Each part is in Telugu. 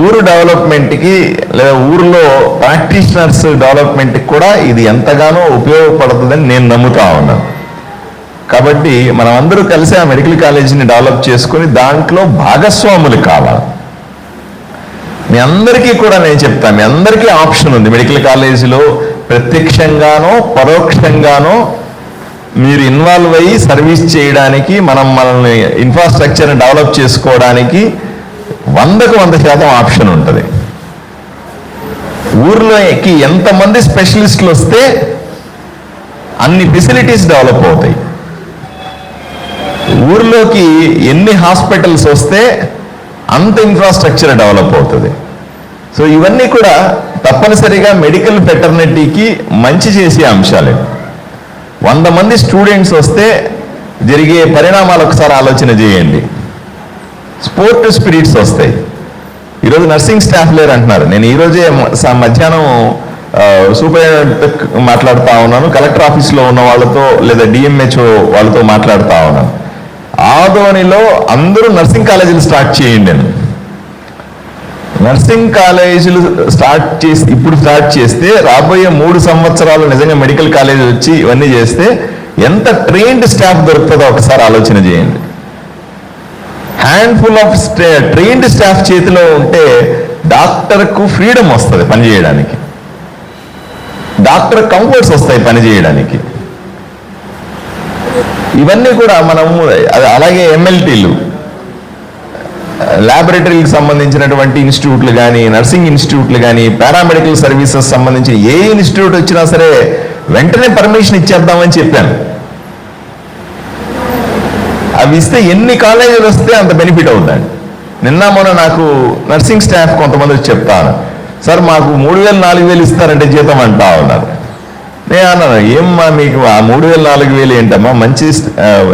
ఊరు డెవలప్మెంట్కి లేదా ఊరిలో ప్రాక్టీషనర్స్ డెవలప్మెంట్కి కూడా ఇది ఎంతగానో ఉపయోగపడుతుందని నేను నమ్ముతా ఉన్నాను. కాబట్టి మనం అందరూ కలిసి ఆ మెడికల్ కాలేజీని డెవలప్ చేసుకుని దాంట్లో భాగస్వాములు కావాలి. మీ అందరికీ కూడా నేను చెప్తాను మీ అందరికీ ఆప్షన్ ఉంది. మెడికల్ కాలేజీలో ప్రత్యక్షంగానో పరోక్షంగానో మీరు ఇన్వాల్వ్ అయ్యి సర్వీస్ చేయడానికి మనం మనల్ని ఇన్ఫ్రాస్ట్రక్చర్ని డెవలప్ చేసుకోవడానికి వందకు వంద శాతం ఆప్షన్ ఉంటుంది. ఊర్లోకి ఎంతమంది స్పెషలిస్టులు వస్తే అన్ని ఫెసిలిటీస్ డెవలప్ అవుతాయి. ఊర్లోకి ఎన్ని హాస్పిటల్స్ వస్తే అంత ఇన్ఫ్రాస్ట్రక్చర్ డెవలప్ అవుతుంది. సో ఇవన్నీ కూడా తప్పనిసరిగా మెడికల్ ఫెటర్నిటీకి మంచి చేసే అంశాలే. వంద మంది స్టూడెంట్స్ వస్తే జరిగే పరిణామాలు ఒకసారి ఆలోచన చేయండి. స్పోర్ట్ స్పిరిట్స్ వస్తాయి. ఈరోజు నర్సింగ్ స్టాఫ్ లేరు అంటున్నారు. నేను ఈరోజే మధ్యాహ్నం సూపర్ సూపరింటెండెంట్ మాట్లాడుతూ ఉన్నాను. కలెక్టర్ ఆఫీస్లో ఉన్న వాళ్ళతో లేదా డిఎంహెచ్ఓ వాళ్ళతో మాట్లాడుతూ ఉన్నాను. ఆదోనిలో అందరూ నర్సింగ్ కాలేజీలు స్టార్ట్ చేయండి అని. నర్సింగ్ కాలేజీలు స్టార్ట్ చేసి ఇప్పుడు స్టార్ట్ చేస్తే రాబోయే మూడు సంవత్సరాలు నిజంగా మెడికల్ కాలేజ్ వచ్చి ఇవన్నీ చేస్తే ఎంత ట్రైన్డ్ స్టాఫ్ దొరుకుతుందో ఒకసారి ఆలోచన చేయండి. హ్యాండ్ఫుల్ ఆఫ్ ట్రైన్డ్ స్టాఫ్ చేతిలో ఉంటే డాక్టర్కు ఫ్రీడమ్ వస్తుంది పనిచేయడానికి. డాక్టర్ కంఫర్ట్స్ వస్తాయి పనిచేయడానికి. ఇవన్నీ కూడా మనము అది అలాగే ఎమ్మెల్టీలు ల్యాబొరేటరీకి సంబంధించినటువంటి ఇన్స్టిట్యూట్లు కానీ నర్సింగ్ ఇన్స్టిట్యూట్లు కానీ పారామెడికల్ సర్వీసెస్ సంబంధించిన ఏ ఇన్స్టిట్యూట్ వచ్చినా సరే వెంటనే పర్మిషన్ ఇచ్చేద్దామని చెప్పాను. అవి ఇస్తే ఎన్ని కాలేజీలు వస్తే అంత బెనిఫిట్ అవుతుందండి. నిన్న మొన్న నాకు నర్సింగ్ స్టాఫ్ కొంతమంది చెప్తాను సార్ మాకు మూడు వేలు నాలుగు వేలు ఇస్తారంటే జీతం అంటా ఉన్నారు. నేను అన్నాను ఏమ్మా మీకు ఆ మూడు వేలు నాలుగు వేలు ఏంటమ్మా? మంచి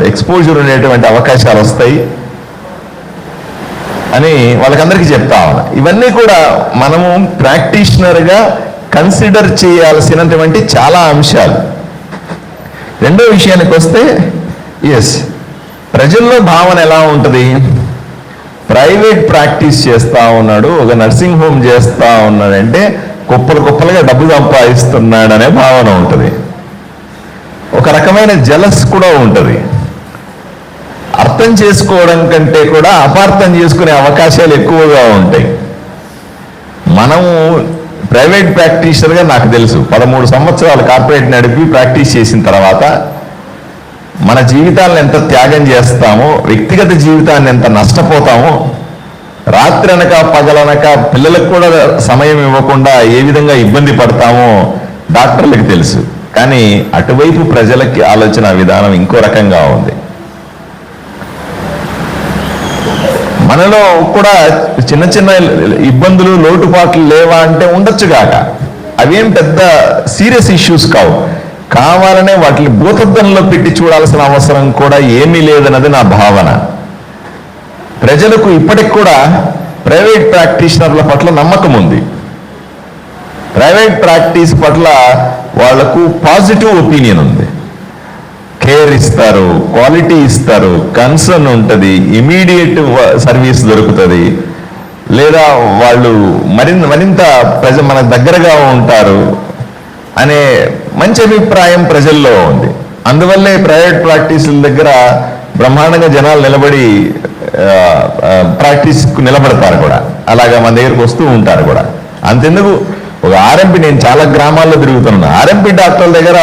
ఎక్స్పోజర్ ఉండేటువంటి అవకాశాలు వస్తాయి. అని వాళ్ళకందరికీ చెప్తా ఉన్నా. ఇవన్నీ కూడా మనము ప్రాక్టీషనర్గా కన్సిడర్ చేయాల్సినటువంటి చాలా అంశాలు. రెండో విషయానికి వస్తే ఎస్ ప్రజల్లో భావన ఎలా ఉంటుంది? ప్రైవేట్ ప్రాక్టీస్ చేస్తూ ఉన్నాడు ఒక నర్సింగ్ హోమ్ చేస్తూ ఉన్నాడంటే కుప్పలు కుప్పలుగా డబ్బు సంపాదిస్తున్నాడు అనే భావన ఉంటుంది. ఒక రకమైన జలస్ కూడా ఉంటుంది. అర్థం చేసుకోవడం కంటే కూడా అపార్థం చేసుకునే అవకాశాలు ఎక్కువగా ఉంటాయి. మనము ప్రైవేట్ ప్రాక్టీషనర్గా నాకు తెలుసు పదమూడు సంవత్సరాలు కార్పొరేట్ నడిపి ప్రాక్టీస్ చేసిన తర్వాత మన జీవితాలను ఎంత త్యాగం చేస్తామో వ్యక్తిగత జీవితాన్ని ఎంత నష్టపోతామో రాత్రి అనక పగలనక పిల్లలకు కూడా సమయం ఇవ్వకుండా ఏ విధంగా ఇబ్బంది పడతామో డాక్టర్లకు తెలుసు. కానీ అటువైపు ప్రజలకి ఆలోచన విధానం ఇంకో రకంగా ఉంది. మనలో కూడా చిన్న చిన్న ఇబ్బందులు లోటుపాట్లు లేవా అంటే ఉండొచ్చు కాక అవేం పెద్ద సీరియస్ ఇష్యూస్ కావు. కావాలనే వాటిని భూతద్దంలో పెట్టి చూడాల్సిన అవసరం కూడా ఏమీ లేదన్నది నా భావన. ప్రజలకు ఇప్పటికి కూడా ప్రైవేట్ ప్రాక్టీషనర్ల పట్ల నమ్మకం ఉంది. ప్రైవేట్ ప్రాక్టీస్ పట్ల వాళ్ళకు పాజిటివ్ ఒపీనియన్ ఉంది. కేర్ ఇస్తారు క్వాలిటీ ఇస్తారు కన్సర్న్ ఉంటుంది ఇమీడియట్ సర్వీస్ దొరుకుతుంది. లేదా వాళ్ళు మరింత మరింత ప్రజ మన దగ్గరగా ఉంటారు అనే మంచి అభిప్రాయం ప్రజల్లో ఉంది. అందువల్లే ప్రైవేట్ ప్రాక్టీసుల దగ్గర బ్రహ్మాండంగా జనాలు నిలబడి ప్రాక్టీస్కు నిలబడతారు కూడా. అలాగా మన దగ్గరకు వస్తూ ఉంటారు కూడా. అంతెందుకు? ఒక ఆర్ఎంపి నేను చాలా గ్రామాల్లో తిరుగుతున్నాను. ఆర్ఎంపీ డాక్టర్ల దగ్గర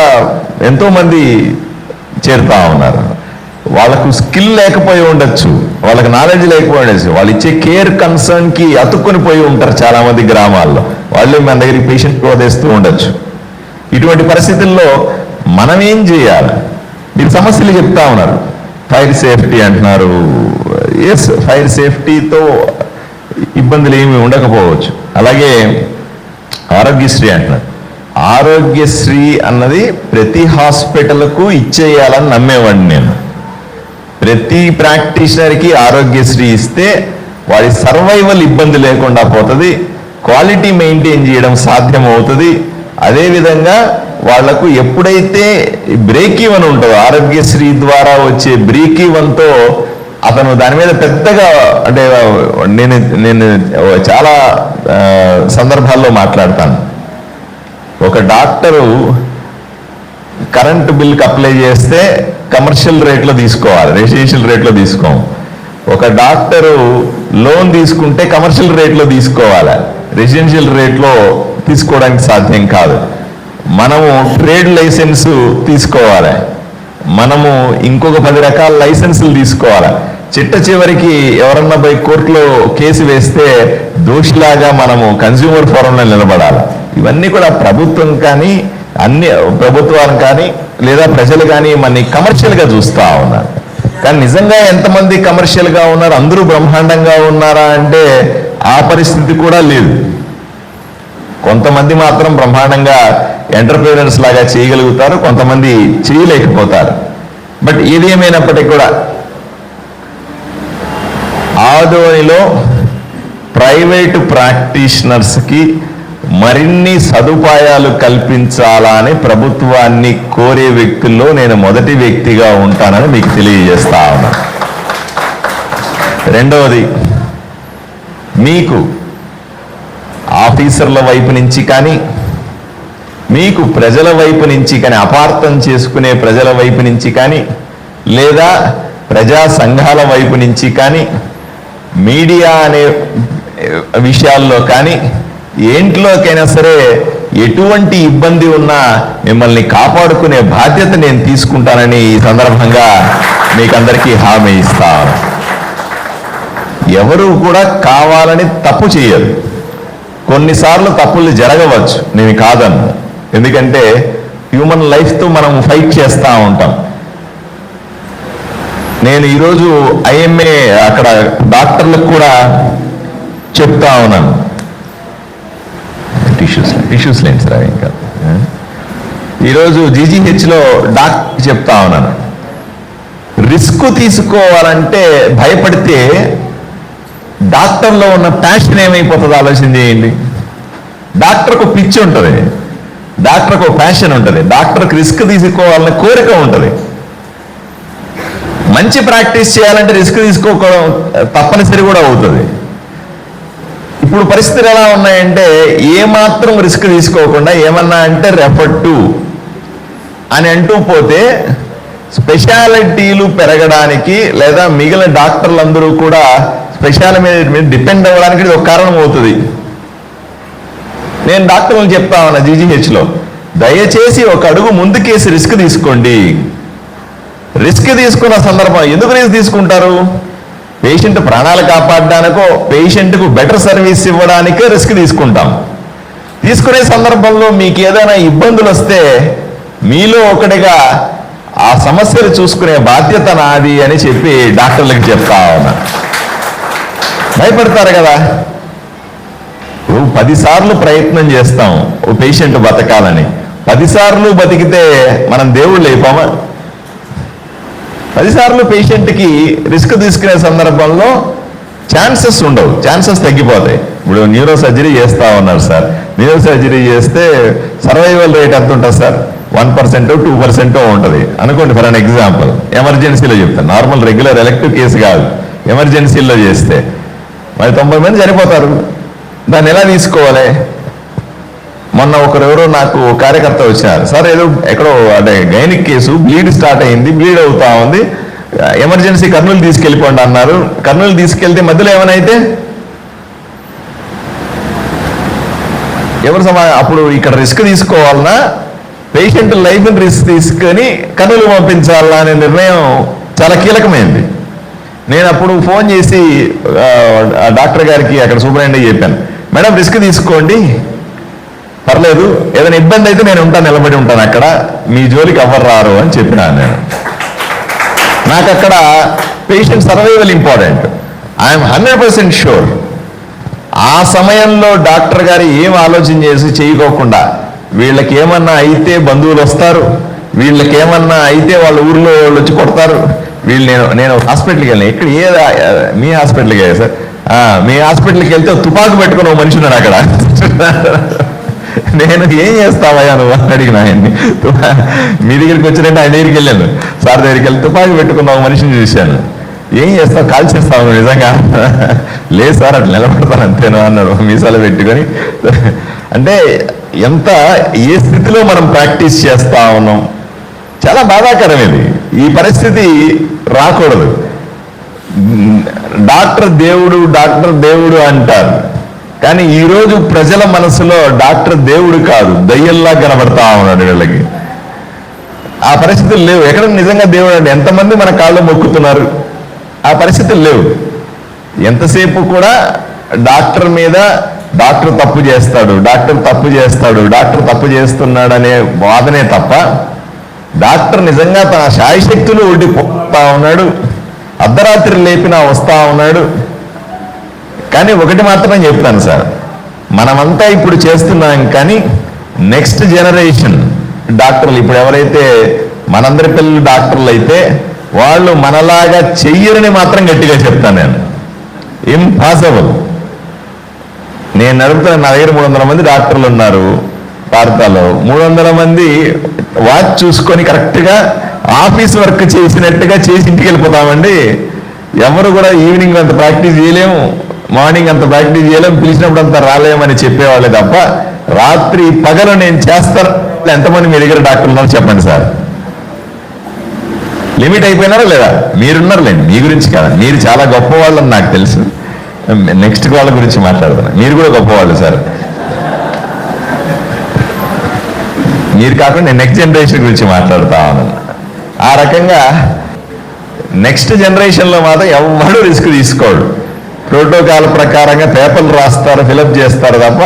ఎంతోమంది చేరుతా ఉన్నారు. వాళ్ళకు స్కిల్ లేకపోయి ఉండొచ్చు. వాళ్ళకి నాలెడ్జ్ లేకపోయి ఉండొచ్చు. వాళ్ళు ఇచ్చే కేర్ కన్సర్న్కి అతుక్కొని పోయి ఉంటారు చాలామంది గ్రామాల్లో. వాళ్ళే మన దగ్గరికి పేషెంట్ వదిలేస్తూ ఉండొచ్చు. ఇటువంటి పరిస్థితుల్లో మనం ఏం చేయాలి? మీరు సమస్యలు చెప్తా ఉన్నారు. ఫైర్ సేఫ్టీ అంటున్నారు. ఎస్ ఫైర్ సేఫ్టీతో ఇబ్బందులు ఏమి ఉండకపోవచ్చు. అలాగే ఆరోగ్యశ్రీ అంటున్నారు. ఆరోగ్యశ్రీ అన్నది ప్రతి హాస్పిటల్కు ఇచ్చేయాలని నమ్మేవాడిని నేను. ప్రతి ప్రాక్టీషనర్కి ఆరోగ్యశ్రీ ఇస్తే వాడి సర్వైవల్ ఇబ్బంది లేకుండా పోతుంది. క్వాలిటీ మెయింటైన్ చేయడం సాధ్యం అవుతుంది అదేవిధంగా వాళ్ళకు ఎప్పుడైతే బ్రేక్ ఈవెన్ ఉంటుందో ఆరోగ్యశ్రీ ద్వారా వచ్చే బ్రేక్ ఈవెన్తో అతను దాని మీద పెద్దగా అంటే నేను నేను చాలా సందర్భాల్లో మాట్లాడతాను. ఒక డాక్టరు కరెంటు బిల్కి అప్లై చేస్తే కమర్షియల్ రేట్లో తీసుకోవాలి రెసిడెన్షియల్ రేట్లో తీసుకోం. ఒక డాక్టరు లోన్ తీసుకుంటే కమర్షియల్ రేట్లో తీసుకోవాలి రెసిడెన్షియల్ రేట్లో తీసుకోవడానికి సాధ్యం కాదు. మనము ట్రేడ్ లైసెన్స్ తీసుకోవాలి. మనము ఇంకొక పది రకాల లైసెన్సులు తీసుకోవాలి. చిట్ట చివరికి ఎవరన్నా పోయి కోర్టులో కేసు వేస్తే దోషిలాగా మనము కన్స్యూమర్ ఫోరంలో నిలబడాలి. ఇవన్నీ కూడా ప్రభుత్వం కానీ అన్ని ప్రభుత్వాలు కానీ లేదా ప్రజలు కానీ మన కమర్షియల్గా చూస్తూ ఉన్నారు. కానీ నిజంగా ఎంతమంది కమర్షియల్గా ఉన్నారు? అందరూ బ్రహ్మాండంగా ఉన్నారా అంటే ఆ పరిస్థితి కూడా లేదు. కొంతమంది మాత్రం బ్రహ్మాండంగా ఎంటర్ప్రీనర్స్ లాగా చేయగలుగుతారు కొంతమంది చేయలేకపోతారు. బట్ ఏది ఏమైనప్పటికీ కూడా ఆదోనిలో ప్రైవేటు ప్రాక్టీషనర్స్కి మరిన్ని సదుపాయాలు కల్పించాలని ప్రభుత్వాన్ని కోరే వ్యక్తుల్లో నేను మొదటి వ్యక్తిగా ఉంటానని మీకు తెలియజేస్తా ఉన్నా. రెండవది మీకు ఆఫీసర్ల వైపు నుంచి కానీ మీకు ప్రజల వైపు నుంచి కానీ అపార్థం చేసుకునే ప్రజల వైపు నుంచి కానీ లేదా ప్రజా సంఘాల వైపు నుంచి కానీ మీడియా అనే విషయాల్లో కానీ ఏంట్లోకైనా సరే ఎటువంటి ఇబ్బంది ఉన్నా మిమ్మల్ని కాపాడుకునే బాధ్యత నేను తీసుకుంటానని ఈ సందర్భంగా మీకందరికీ హామీ ఇస్తాను. ఎవరు కూడా కావాలని తప్పు చేయరు. కొన్నిసార్లు తప్పులు జరగవచ్చు. నేను కాదన్ను. ఎందుకంటే హ్యూమన్ లైఫ్తో మనం ఫైట్ చేస్తూ ఉంటాం. నేను ఈరోజు ఐఎంఏ అక్కడ డాక్టర్లకు కూడా చెప్తా ఉన్నాను. టిష్యూస్ టిష్యూస్ లేండి సార్ ఇంకా. ఈరోజు జీజీహెచ్లో డాక్టర్ చెప్తా ఉన్నాను. రిస్క్ తీసుకోవాలంటే భయపడితే డాక్టర్లో ఉన్న ప్యాషన్ ఏమైపోతుంది ఆలోచన చేయండి. డాక్టర్కు పిచ్చి ఉంటుంది. డాక్టర్కు ప్యాషన్ ఉంటుంది. డాక్టర్కి రిస్క్ తీసుకోవాలనే కోరిక ఉంటుంది. మంచి ప్రాక్టీస్ చేయాలంటే రిస్క్ తీసుకోవడం తప్పనిసరి కూడా అవుతుంది. ఇప్పుడు పరిస్థితులు ఎలా ఉన్నాయంటే ఏమాత్రం రిస్క్ తీసుకోకుండా ఏమన్నా అంటే రెఫర్ టు అని అంటూ పోతే స్పెషాలిటీలు పెరగడానికి లేదా మిగిలిన డాక్టర్లందరూ కూడా విషయాల మీద మీద డిపెండ్ అవ్వడానికి ఇది ఒక కారణం అవుతుంది. నేను డాక్టర్లు చెప్తా ఉన్నా జీజీహెచ్లో దయచేసి ఒక అడుగు ముందుకేసి రిస్క్ తీసుకోండి. రిస్క్ తీసుకున్న సందర్భం ఎందుకు రిస్క్ తీసుకుంటారు? పేషెంట్ ప్రాణాలు కాపాడడానికో పేషెంట్కు బెటర్ సర్వీస్ ఇవ్వడానికే రిస్క్ తీసుకుంటాం. తీసుకునే సందర్భంలో మీకు ఏదైనా ఇబ్బందులు వస్తే మీలో ఒకటిగా ఆ సమస్యలు చూసుకునే బాధ్యత నాది అని చెప్పి డాక్టర్లకు చెప్తా ఉన్నా. భయపడతారు కదా. ఇప్పుడు పదిసార్లు ప్రయత్నం చేస్తాం ఓ పేషెంట్ బతకాలని. పదిసార్లు బతికితే మనం దేవుళ్ళు అయిపోమా? పదిసార్లు పేషెంట్కి రిస్క్ తీసుకునే సందర్భంలో ఛాన్సెస్ ఉండవు. ఛాన్సెస్ తగ్గిపోతాయి. ఇప్పుడు న్యూరో సర్జరీ చేస్తా ఉన్నారు సార్. న్యూరో సర్జరీ చేస్తే సర్వైవల్ రేట్ ఎంత ఉంటుంది సార్? వన్ పర్సెంట్ టూ పర్సెంటో ఉంటుంది. అనుకోండి ఫర్ అన్ ఎగ్జాంపుల్. ఎమర్జెన్సీలో చెప్తాను. నార్మల్ రెగ్యులర్ ఎలక్టివ్ కేసు కాదు. ఎమర్జెన్సీలో చేస్తే మరి తొంభై మంది చనిపోతారు. దాన్ని ఎలా తీసుకోవాలి? మొన్న ఒకరెవరో నాకు కార్యకర్త వచ్చారు సార్ ఏదో ఎక్కడో అంటే గైనిక్ కేసు బ్లీడ్ స్టార్ట్ అయింది బ్లీడ్ అవుతా ఉంది. ఎమర్జెన్సీ కర్నూలు తీసుకెళ్ళిపోండి అన్నారు. కర్నూలు తీసుకెళ్తే మధ్యలో ఏమైనా అయితే? ఎవరు సమా అప్పుడు ఇక్కడ రిస్క్ తీసుకోవాలన్నా పేషెంట్ లైఫ్ రిస్క్ తీసుకొని కర్నూలు పంపించాలా అనే నిర్ణయం చాలా కీలకమైంది. నేను అప్పుడు ఫోన్ చేసి డాక్టర్ గారికి అక్కడ సూపరింటెండెంట్ చెప్పాను. మేడం రిస్క్ తీసుకోండి. పర్లేదు. ఏదైనా ఇబ్బంది అయితే నేను ఉంటాను నిలబడి ఉంటాను అక్కడ. మీ జోలికి ఎవరు రారు అని చెప్పినాను నేను. నాకు అక్కడ patient survival important. I'm hundred percent sure. ఆ సమయంలో డాక్టర్ గారు ఏం ఆలోచన చేసి చేయకోకుండా వీళ్ళకి ఏమన్నా అయితే బంధువులు వస్తారు వీళ్ళకి ఏమన్నా అయితే వాళ్ళ ఊర్లో వాళ్ళు వచ్చి కొడతారు వీళ్ళు నేను నేను హాస్పిటల్కి వెళ్ళాను ఇక్కడ ఏ మీ హాస్పిటల్కి వెళ్ళా సార్? మీ హాస్పిటల్కి వెళ్తే తుపాకు పెట్టుకుని ఒక మనిషి ఉన్నాడు అక్కడ. నేను ఏం చేస్తావయ్యా నువ్వు అని అడిగిన ఆయన్ని. తుపా- మీ దగ్గరికి వచ్చినట్టు ఆయన దగ్గరికి వెళ్ళాను. సార్ దగ్గరికి వెళ్ళి తుపాకి పెట్టుకున్న ఒక మనిషిని చూశాను. ఏం చేస్తావు? కాల్ చేస్తావు నిజంగా? లేదు సార్ అట్లా నిలబడతాను అంతేనా అన్నాడు. మీసాలు పెట్టుకొని. అంటే ఎంత ఏ స్థితిలో మనం ప్రాక్టీస్ చేస్తా ఉన్నాం? చాలా బాధాకరం ఇది. ఈ పరిస్థితి రాకూడదు. డాక్టర్ దేవుడు డాక్టర్ దేవుడు అంటారు. కానీ ఈరోజు ప్రజల మనసులో డాక్టర్ దేవుడు కాదు. దయ్యల్లా కనబడతా ఉన్నాడు వీళ్ళకి. ఆ పరిస్థితులు లేవు. ఎక్కడ నిజంగా దేవుడు అంటే ఎంతమంది మన కాళ్ళు మొక్కుతున్నారు? ఆ పరిస్థితులు లేవు. ఎంతసేపు కూడా డాక్టర్ మీద డాక్టర్ తప్పు చేస్తాడు డాక్టర్ తప్పు చేస్తాడు డాక్టర్ తప్పు చేస్తున్నాడు అనే వాదనే తప్ప డాక్టర్ నిజంగా తన శాయశక్తులు ఒడ్డి ఉన్నాడు. అర్ధరాత్రి లేపినా వస్తా ఉన్నాడు. కానీ ఒకటి మాత్రం చెప్తాను సార్. మనమంతా ఇప్పుడు చేస్తున్నాం కానీ నెక్స్ట్ జనరేషన్ డాక్టర్లు ఇప్పుడు ఎవరైతే మనందరి పిల్లలు డాక్టర్లు అయితే వాళ్ళు మనలాగా చెయ్యరని మాత్రం గట్టిగా చెప్తాను నేను. ఇంపాసిబుల్ నేను నడుపుతున్న నా దగ్గర మూడు వందల మంది డాక్టర్లు ఉన్నారు. వార్తలో మూడు వందల మంది వాచ్ చూసుకొని కరెక్ట్గా ఆఫీస్ వర్క్ చేసినట్టుగా చేసి ఇంటికి వెళ్ళిపోతామండి. ఎవరు కూడా ఈవినింగ్ అంత ప్రాక్టీస్ చేయలేము మార్నింగ్ అంత ప్రాక్టీస్ చేయలేము పిలిచినప్పుడు అంత రాలేమని చెప్పేవాళ్ళే తప్ప రాత్రి పగలు నేను చేస్తాను ఎంతమంది మీ దగ్గర డాక్టర్లు ఉన్నారో చెప్పండి సార్. లిమిట్ అయిపోయినారా లేదా? మీరున్నారులేండి మీ గురించి కాదు. మీరు చాలా గొప్పవాళ్ళని నాకు తెలుసు. నెక్స్ట్ వాళ్ళ గురించి మాట్లాడుతున్నాను మీరు కూడా గొప్పవాళ్ళు సార్. మీరు కాకుండా నెక్స్ట్ జనరేషన్ గురించి మాట్లాడుతా ఉన్నాను. ఆ రకంగా నెక్స్ట్ జనరేషన్లో మాత్రం ఎవరు రిస్క్ తీసుకోడు. ప్రోటోకాల్ ప్రకారంగా పేపర్లు రాస్తారు ఫిలప్ చేస్తారు తప్ప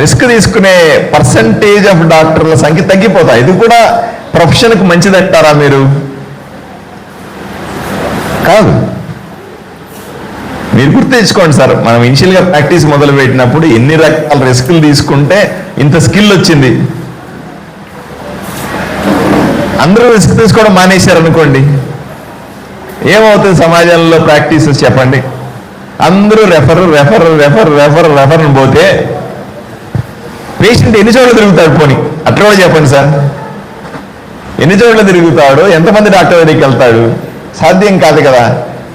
రిస్క్ తీసుకునే పర్సంటేజ్ ఆఫ్ డాక్టర్ల సంఖ్య తగ్గిపోతాయి. ఇది కూడా ప్రొఫెషన్కి మంచిదంటారా మీరు? కాదు. మీరు గుర్తించుకోండి సార్ మనం ఇనిషియల్గా ప్రాక్టీస్ మొదలు పెట్టినప్పుడు ఎన్ని రకాల రిస్క్లు తీసుకుంటే ఇంత స్కిల్ వచ్చింది. అందరూ రిస్క్ తీసుకోవడం మానేశారు అనుకోండి ఏమవుతుంది సమాజంలో ప్రాక్టీసెస్ చెప్పండి. అందరూ refer refer refer refer refer పోతే పేషెంట్ ఎన్ని చోట్ల తిరుగుతాడు పోనీ? అట్లా కూడా చెప్పండి సార్. ఎన్ని చోట్ల తిరుగుతాడు? ఎంతమంది డాక్టర్ దగ్గరికి వెళ్తాడు? సాధ్యం కాదు కదా.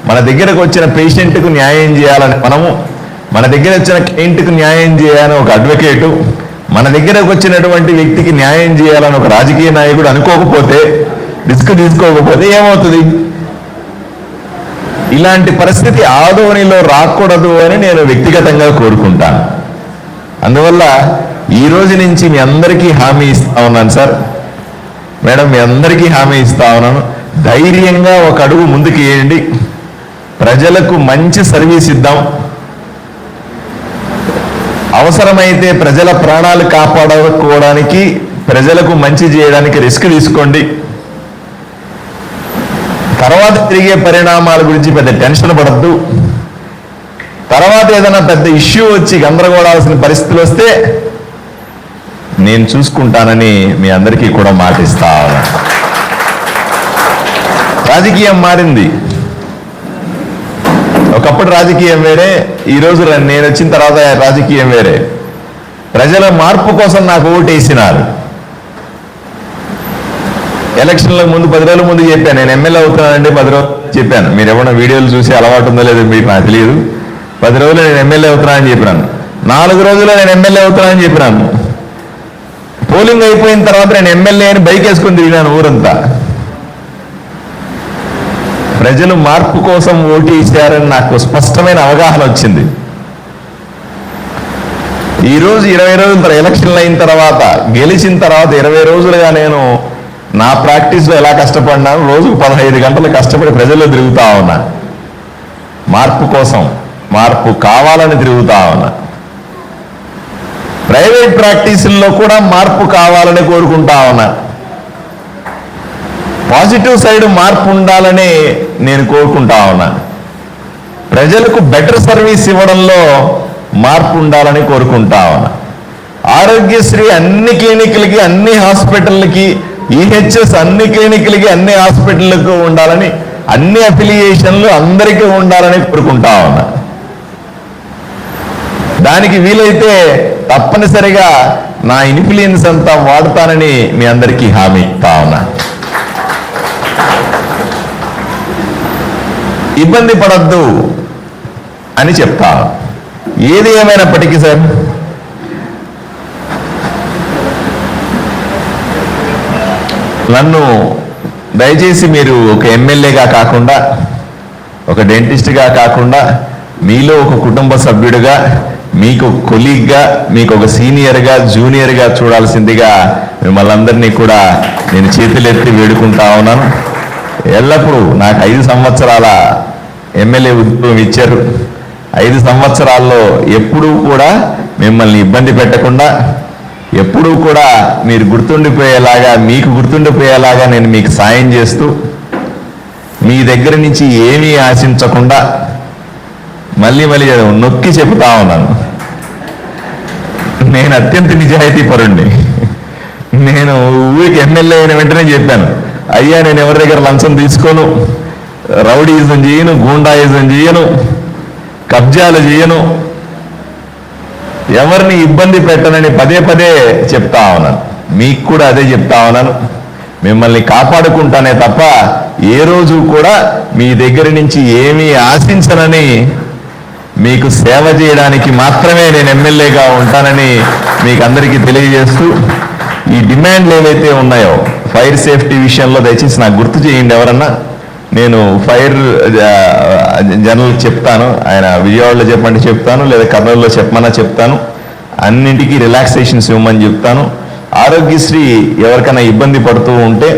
మన దగ్గరకు వచ్చిన పేషెంట్కు న్యాయం చేయాలని మనము మన దగ్గర వచ్చిన క్లయింట్కు న్యాయం చేయాలని ఒక అడ్వకేటు మన దగ్గరకు వచ్చినటువంటి వ్యక్తికి న్యాయం చేయాలని ఒక రాజకీయ నాయకుడు అనుకోకపోతే రిస్క్ తీసుకోకపోతే ఏమవుతుంది? ఇలాంటి పరిస్థితి ఆదోనిలో రాకూడదు అని నేను వ్యక్తిగతంగా కోరుకుంటాను. అందువల్ల ఈ రోజు నుంచి మీ అందరికీ హామీ ఇస్తా ఉన్నాను సార్. మేడం మీ అందరికీ హామీ ఇస్తా ఉన్నాను. ధైర్యంగా ఒక అడుగు ముందుకు వేయండి. ప్రజలకు మంచి సర్వీస్ ఇద్దాం. అవసరమైతే ప్రజల ప్రాణాలు కాపాడుకోవడానికి ప్రజలకు మంచి చేయడానికి రిస్క్ తీసుకోండి. తర్వాత తిరిగే పరిణామాల గురించి పెద్ద టెన్షన్ పడద్దు. తర్వాత ఏదైనా పెద్ద ఇష్యూ వచ్చి గందరగోళాల్సిన పరిస్థితులు వస్తే నేను చూసుకుంటానని మీ అందరికీ కూడా మాటిస్తా రాజకీయం మారింది. ఒకప్పుడు రాజకీయం వేరే ఈ రోజు నేను వచ్చిన తర్వాత రాజకీయం వేరే. ప్రజల మార్పు కోసం నాకు ఓటేసినారు. ఎలక్షన్లకు ముందు పది రోజుల ముందు చెప్పాను నేను ఎమ్మెల్యే అవుతున్నానండి పది రోజులు చెప్పాను. మీరు ఏమైనా వీడియోలు చూసి అలవాటు ఉందో లేదో మీకు నాకు తెలియదు. పది రోజులు నేను ఎమ్మెల్యే అవుతున్నానని చెప్పినాను. నాలుగు రోజుల్లో నేను ఎమ్మెల్యే అవుతున్నానని చెప్పినాను. పోలింగ్ అయిపోయిన తర్వాత నేను ఎమ్మెల్యే అని బైక్ వేసుకుని తిరిగినాను ఊరంతా. ప్రజలు మార్పు కోసం ఓటేశారని నాకు స్పష్టమైన అవగాహన వచ్చింది. ఈ రోజు ఇరవై రోజుల ఎలక్షన్లు అయిన తర్వాత గెలిచిన తర్వాత ఇరవై రోజులుగా నేను నా ప్రాక్టీస్లో ఎలా కష్టపడినాను రోజుకు పదహైదు గంటలు కష్టపడి ప్రజల్లో తిరుగుతా ఉన్నా. మార్పు కోసం మార్పు కావాలని తిరుగుతా ఉన్నా. ప్రైవేట్ ప్రాక్టీసుల్లో కూడా మార్పు కావాలని కోరుకుంటా ఉన్నా. పాజిటివ్ సైడ్ మార్పు ఉండాలని నేను కోరుకుంటా ఉన్నాను ప్రజలకు బెటర్ సర్వీస్ ఇవ్వడంలో మార్పు ఉండాలని కోరుకుంటా ఉన్నా. ఆరోగ్యశ్రీ అన్ని క్లినిక్లకి అన్ని హాస్పిటళ్ళకి ఈహెచ్ఎస్ అన్ని క్లినిక్లకి అన్ని హాస్పిటళ్ళకు ఉండాలని అన్ని అఫిలియేషన్లు అందరికీ ఉండాలని కోరుకుంటా ఉన్నా. దానికి వీలైతే తప్పనిసరిగా నా ఇన్ఫ్లుయెన్స్ అంతా వాడతానని మీ అందరికీ హామీ ఇస్తా ఉన్నా. ఇబ్బంది పడద్దు అని చెప్తా. ఏది ఏమైనప్పటికీ సార్? నన్ను దయచేసి మీరు ఒక ఎమ్మెల్యేగా కాకుండా ఒక డెంటిస్ట్గా కాకుండా మీలో ఒక కుటుంబ సభ్యుడిగా మీకు కొలీగ్గా మీకు ఒక సీనియర్గా జూనియర్గా చూడాల్సిందిగా మిమ్మల్ని అందరినీ కూడా నేను చేతులెత్తి వేడుకుంటా ఉన్నాను. ఎల్లప్పుడూ నాకు ఐదు సంవత్సరాల ఎమ్మెల్యే ఉద్యోగం ఇచ్చారు. ఐదు సంవత్సరాల్లో ఎప్పుడూ కూడా మిమ్మల్ని ఇబ్బంది పెట్టకుండా ఎప్పుడూ కూడా మీరు గుర్తుండిపోయేలాగా మీకు గుర్తుండిపోయేలాగా నేను మీకు సాయం చేస్తూ మీ దగ్గర నుంచి ఏమీ ఆశించకుండా మళ్ళీ మళ్ళీ నొక్కి చెబుతా ఉన్నాను. నేను అత్యంత నిజాయితీ పరుణ్ణి నేను ఊరికి ఎమ్మెల్యే అయిన వెంటనే చెప్పాను. అయ్యా నేను ఎవరి దగ్గర లంచం తీసుకోను? రౌడీజం చేయను గూండాయిజం చేయను కబ్జాలు చేయను. ఎవరిని ఇబ్బంది పెట్టనని పదే పదే చెప్తా ఉన్నాను. మీకు కూడా అదే చెప్తా ఉన్నాను. మిమ్మల్ని కాపాడుకుంటానే తప్ప ఏ రోజు కూడా మీ దగ్గర నుంచి ఏమీ ఆశించనని మీకు సేవ చేయడానికి మాత్రమే నేను ఎమ్మెల్యేగా ఉంటానని మీకు అందరికీ తెలియజేస్తూ ఈ డిమాండ్లు ఏవైతే ఉన్నాయో ఫైర్ సేఫ్టీ విషయంలో దయచేసి నాకు గుర్తు చేయండి ఎవరన్నా. నేను ఫైర్ జనరల్ చెప్తాను ఆయన విజయవాడలో చెప్పండి చెప్తాను లేదా కర్నూలులో చెప్పమన్నా చెప్తాను. అన్నింటికీ రిలాక్సేషన్స్ ఇవ్వమని చెప్తాను. ఆరోగ్యశ్రీ ఎవరికైనా ఇబ్బంది పడుతూ ఉంటే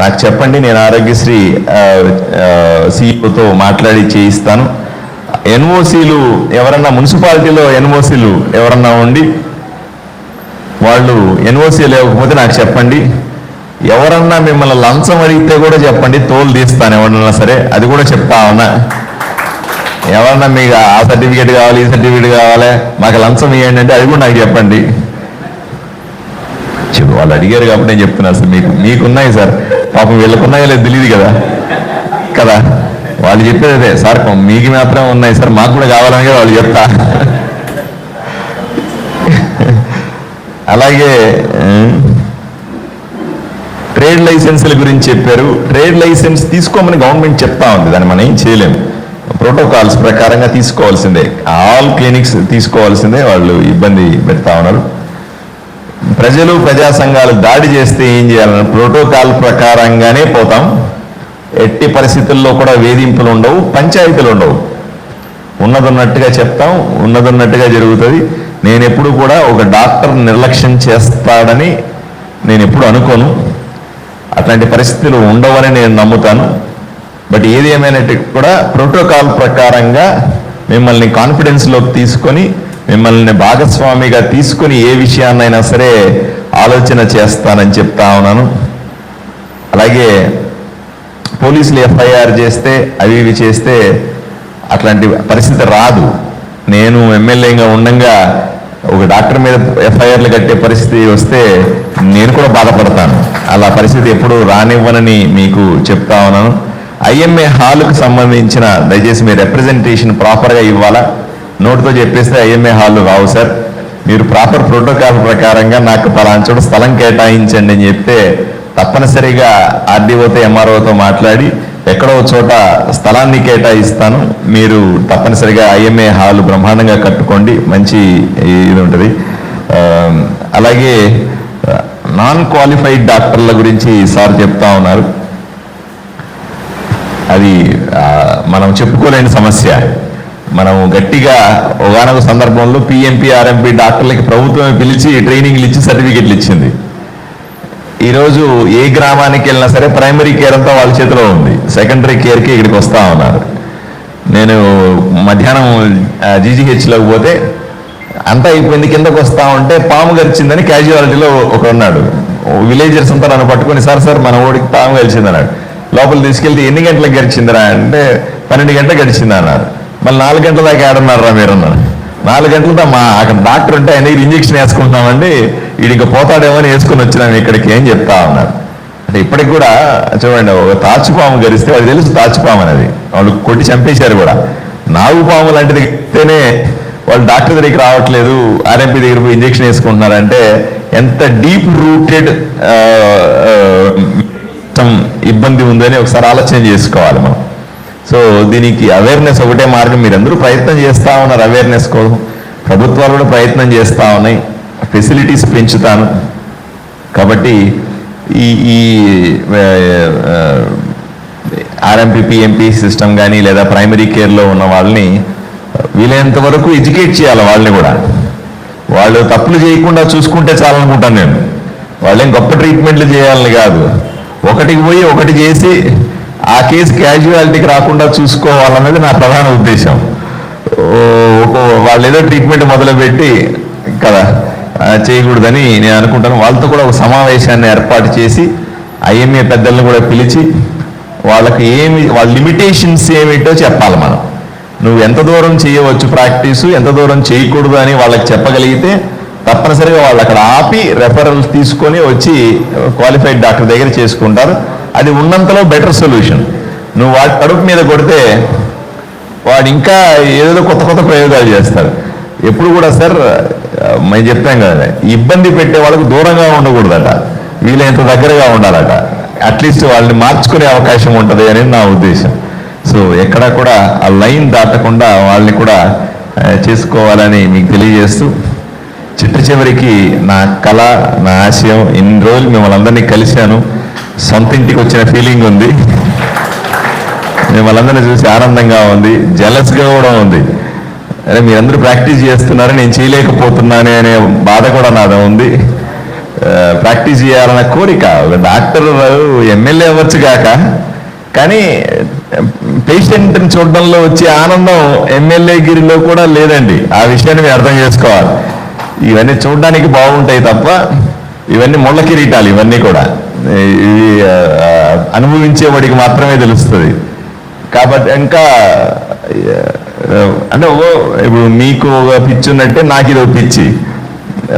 నాకు చెప్పండి నేను ఆరోగ్యశ్రీ సీఈఓతో మాట్లాడి చేయిస్తాను. ఎన్ఓసీలు ఎవరన్నా మున్సిపాలిటీలో ఎన్ఓసీలు ఎవరన్నా ఉండి వాళ్ళు ఎన్ఓసీ లేకపోతే నాకు చెప్పండి. ఎవరన్నా మిమ్మల్ని లంచం అడిగితే కూడా చెప్పండి తోలు తీస్తాను ఎవరన్నా సరే అది కూడా చెప్తా ఉన్నా. ఎవరన్నా మీకు ఆ సర్టిఫికేట్ కావాలి ఈ సర్టిఫికేట్ కావాలి మాకు లంచం ఇవ్వండి అంటే అది కూడా నాకు చెప్పండి. వాళ్ళు అడిగారు కాబట్టి నేను చెప్తున్నాను సార్ మీకు మీకున్నాయి సార్. పాపం వీళ్ళకున్నాయో లేదు తెలియదు కదా. కదా. వాళ్ళు చెప్పేది అదే సార్ మీకు మాత్రం ఉన్నాయి సార్ మాకు కూడా కావాలని కూడా వాళ్ళు చెప్తా. అలాగే ట్రేడ్ లైసెన్సుల గురించి చెప్పారు. ట్రేడ్ లైసెన్స్ తీసుకోమని గవర్నమెంట్ చెప్తా ఉంది. దాన్ని మనం ఏం చేయలేము. ప్రోటోకాల్స్ ప్రకారంగా తీసుకోవాల్సిందే. ఆల్ క్లినిక్స్ తీసుకోవాల్సిందే. వాళ్ళు ఇబ్బంది పెడతా ఉన్నారు. ప్రజలు ప్రజా సంఘాలు దాడి చేస్తే ఏం చేయాలన్న ప్రోటోకాల్ ప్రకారంగానే పోతాం. ఎట్టి పరిస్థితుల్లో కూడా వేధింపులు ఉండవు పంచాయతీలు ఉండవు. ఉన్నదన్నట్టుగా చెప్తాం ఉన్నదన్నట్టుగా జరుగుతుంది. నేను ఎప్పుడు కూడా ఒక డాక్టర్ నిర్లక్ష్యం చేస్తాడని నేను ఎప్పుడు అనుకోను. అట్లాంటి పరిస్థితులు ఉండవని నేను నమ్ముతాను. బట్ ఏది ఏమైనట్టు కూడా ప్రోటోకాల్ ప్రకారంగా మిమ్మల్ని కాన్ఫిడెన్స్లోకి తీసుకొని మిమ్మల్ని భాగస్వామిగా తీసుకొని ఏ విషయాన్నైనా సరే ఆలోచన చేస్తానని చెప్తా ఉన్నాను. అలాగే పోలీసులు ఎఫ్ఐఆర్ చేస్తే అవి ఇవి చేస్తే అట్లాంటి పరిస్థితి రాదు. నేను ఎమ్మెల్యేగా ఉండంగా ఒక డాక్టర్ మీద ఎఫ్ఐఆర్లు కట్టే పరిస్థితి వస్తే నేను కూడా బాధపడతాను. అలా పరిస్థితి ఎప్పుడు రానివ్వనని మీకు చెప్తా ఉన్నాను. ఐఎంఏ హాల్కు సంబంధించిన దయచేసి మీ రిప్రజెంటేషన్ ప్రాపర్గా ఇవ్వాలా? నోటితో చెప్పేస్తే ఐఎంఏ హాల్ రావు సార్. మీరు ప్రాపర్ ప్రోటోకాల్ ప్రకారంగా నాకు పలాంచోడు స్థలం కేటాయించండి అని చెప్తే తప్పనిసరిగా ఆర్డీఓతో ఎంఆర్ఓతో మాట్లాడి ఎక్కడో చోట స్థలాన్ని కేటాయిస్తాను. మీరు తప్పనిసరిగా ఐఎంఏ హాల్ బ్రహ్మాండంగా కట్టుకోండి. మంచి ఇది ఉంటుంది. అలాగే నాన్ క్వాలిఫైడ్ డాక్టర్ల గురించి సార్ చెప్తా ఉన్నారు. అది మనం చెప్పుకోలేని సమస్య. మనం గట్టిగా ఒకనొక సందర్భంలో పిఎంపీ ఆర్ఎంపీ డాక్టర్లకి ప్రభుత్వమే పిలిచి ట్రైనింగ్లు ఇచ్చి సర్టిఫికెట్లు ఇచ్చింది. ఈరోజు ఏ గ్రామానికి వెళ్ళినా సరే ప్రైమరీ కేర్ అంతా వాళ్ళ చేతిలో ఉంది. సెకండరీ కేర్కి ఇక్కడికి వస్తా ఉన్నారు. నేను మధ్యాహ్నం జీజీహెచ్లోకి పోతే అంతా అయిపోయింది. కిందకు వస్తా ఉంటే పాము గరిచిందని క్యాజువాలిటీలో ఒక ఉన్నాడు. విలేజర్స్ అంతా నన్ను పట్టుకొని సార్ సార్ మన ఓడికి పాము గరిచింది అన్నాడు లోపల తీసుకెళ్తే ఎన్ని గంటలకు గడిచిందిరా అంటే పన్నెండు గంటలకు గడిచింది అన్నారు మళ్ళీ నాలుగు గంటల దాకా ఆడున్నారా మీరు అన్నారు నాలుగు గంటలతో మా అక్కడ డాక్టర్ ఉంటే ఆయన ఇంజక్షన్ వేసుకుంటున్నామండి. వీడు ఇంకా పోతాడేమో అని వేసుకుని వచ్చినాను ఇక్కడికి ఏం చెప్తా ఉన్నారు అంటే ఇప్పటికి కూడా చూడండి ఒక తాచుపాము గరిస్తే అది తెలుసు తాచుపాము అనేది. వాళ్ళు కొట్టి చంపేశారు కూడా. నాగుపాము లాంటిది గరిస్తేనే వాళ్ళు డాక్టర్ దగ్గరికి రావట్లేదు ఆర్ఎంపీ దగ్గర పోయి ఇంజక్షన్ వేసుకుంటున్నారంటే ఎంత డీప్ రూటెడ్ ఇబ్బంది ఉందని ఒకసారి ఆలోచన చేసుకోవాలి మనం. సో దీనికి అవేర్నెస్ ఒకటే మార్గం. మీరందరూ ప్రయత్నం చేస్తూ ఉన్నారు అవేర్నెస్ కోసం. ప్రభుత్వాలు కూడా ప్రయత్నం చేస్తూ ఉన్నాయి. ఫెసిలిటీస్ పెంచుతాను. కాబట్టి ఈ ఈ ఆర్ఎంపీ సిస్టమ్ కానీ లేదా ప్రైమరీ కేర్లో ఉన్న వాళ్ళని వీలైనంత వరకు ఎడ్యుకేట్ చేయాలి వాళ్ళని కూడా. వాళ్ళు తప్పులు చేయకుండా చూసుకుంటే చాలనుకుంటాను నేను. వాళ్ళేం గొప్ప ట్రీట్మెంట్లు చేయాలని కాదు. ఒకటికి పోయి ఒకటి చేసి ఆ కేసు క్యాజువాలిటీకి రాకుండా చూసుకోవాలన్నది నా ప్రధాన ఉద్దేశం. ఒక- వాళ్ళు ఏదో ట్రీట్మెంట్ మొదలుపెట్టి కదా చేయకూడదని నేను అనుకుంటాను. వాళ్ళతో కూడా ఒక సమావేశాన్ని ఏర్పాటు చేసి ఐఎంఏ పెద్దలను కూడా పిలిచి వాళ్ళకి ఏమి వాళ్ళ లిమిటేషన్స్ ఏమిటో చెప్పాలి మనం. నువ్వు ఎంత దూరం చేయవచ్చు ప్రాక్టీసు ఎంత దూరం చేయకూడదు అని వాళ్ళకి చెప్పగలిగితే తప్పనిసరిగా వాళ్ళు అక్కడ ఆపి రెఫరల్స్ తీసుకొని వచ్చి క్వాలిఫైడ్ డాక్టర్ దగ్గర చేసుకుంటారు. అది ఉన్నంతలో బెటర్ సొల్యూషన్. నువ్వు వాడి కడుపు మీద కొడితే వాడు ఇంకా ఏదో కొత్త కొత్త ప్రయోగాలు చేస్తారు. ఎప్పుడు కూడా సార్ మేము చెప్పాం కదా ఇబ్బంది పెట్టే వాళ్ళకు దూరంగా ఉండకూడదట. వీలైనంత దగ్గరగా ఉండాలట. అట్లీస్ట్ వాళ్ళని మార్చుకునే అవకాశం ఉంటుంది అని నా ఉద్దేశం. సో ఎక్కడ కూడా ఆ లైన్ దాటకుండా వాళ్ళని కూడా చేసుకోవాలని మీకు తెలియజేస్తూ చిట్ట చివరికి నా కళ నా ఆశయం ఇన్ని రోజులు మిమ్మల్ని అందరినీ కలిశాను. సొంత ఇంటికి వచ్చిన ఫీలింగ్ ఉంది. మిమ్మల్ని అందరినీ చూసి ఆనందంగా ఉంది. జలస్గా కూడా ఉంది. అరే మీరందరూ ప్రాక్టీస్ చేస్తున్నారు నేను చేయలేకపోతున్నానే అనే బాధ కూడా నాదే ఉంది. ప్రాక్టీస్ చేయాలన్న కోరిక డాక్టర్ ఎమ్మెల్యే అవ్వచ్చు కాక కానీ పేషెంట్ని చూడడంలో వచ్చే ఆనందం ఎమ్మెల్యే గిరిలో కూడా లేదండి. ఆ విషయాన్ని మీరు అర్థం చేసుకోవాలి. ఇవన్నీ చూడడానికి బాగుంటాయి తప్ప ఇవన్నీ ముళ్ళ కిరీటాలు ఇవన్నీ కూడా. ఇవి అనుభవించేవాడికి మాత్రమే తెలుస్తుంది. కాబట్టి ఇంకా అంటే ఓ ఇప్పుడు మీకు ఒక పిచ్చి ఉన్నట్టే నాకు ఇది ఒక పిచ్చి.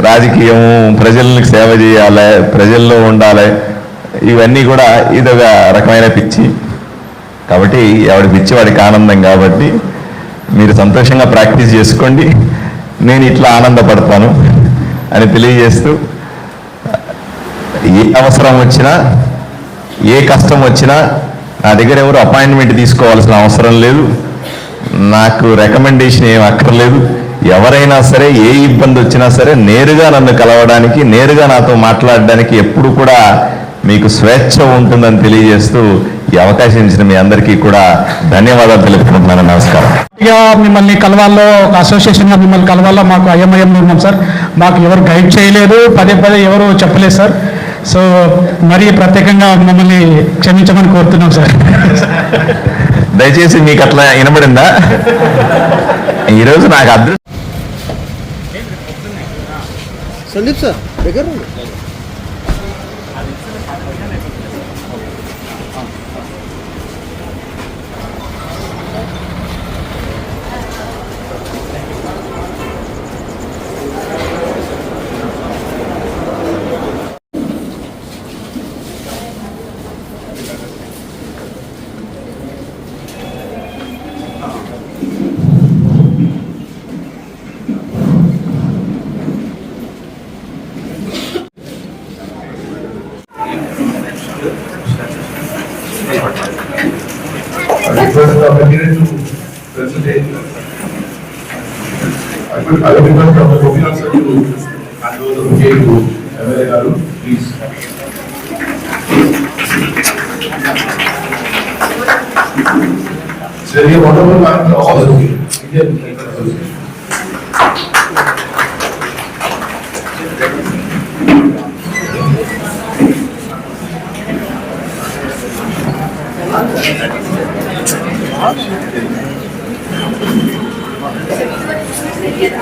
రాజకీయం ప్రజలకు సేవ చేయాలి ప్రజల్లో ఉండాలి ఇవన్నీ కూడా ఇదొక రకమైన పిచ్చి. కాబట్టి ఎవడి పిచ్చి వాడికి ఆనందం కాబట్టి మీరు సంతోషంగా ప్రాక్టీస్ చేసుకోండి. నేను ఇట్లా ఆనందపడతాను అని తెలియజేస్తూ ఏ అవసరం వచ్చినా ఏ కష్టం వచ్చినా నా దగ్గర ఎవరు అపాయింట్మెంట్ తీసుకోవాల్సిన అవసరం లేదు. నాకు రికమెండేషన్ ఏం అక్కర్లేదు. ఎవరైనా సరే ఏ ఇబ్బంది వచ్చినా సరే నేరుగా నన్ను కలవడానికి నేరుగా నాతో మాట్లాడడానికి ఎప్పుడు కూడా మీకు స్వేచ్ఛ ఉంటుందని తెలియజేస్తూ ఈ అవకాశం ఇచ్చిన మీ అందరికీ కూడా ధన్యవాదాలు తెలుపుకుంటున్నాను. నమస్కారం. మిమ్మల్ని కలవాలో ఒక అసోసియేషన్గా మిమ్మల్ని కలవాలో మాకు ఐఎంఐఎం ఉన్నాం సార్. మాకు ఎవరు గైడ్ చేయలేదు పదే పదే ఎవరు చెప్పలేదు సార్. సో మరీ ప్రత్యేకంగా మిమ్మల్ని క్షమించమని కోరుతున్నాం సార్. దయచేసి మీకు అట్లా వినబడిందా? ఈరోజు నాకు అదృష్టం సందీప్ సార్ దగ్గర సభ్యులు అందులో కేకు ఎమ్మెల్యే గారు ప్లీజ్ సరే మొట్టమొదటి మనకి ఆల్ ఇదే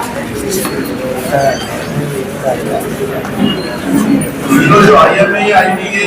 Thank you. we have wonderful man, all the Indian Medical Association. ఈరోజు ఐఎంఐ ఐటీఏ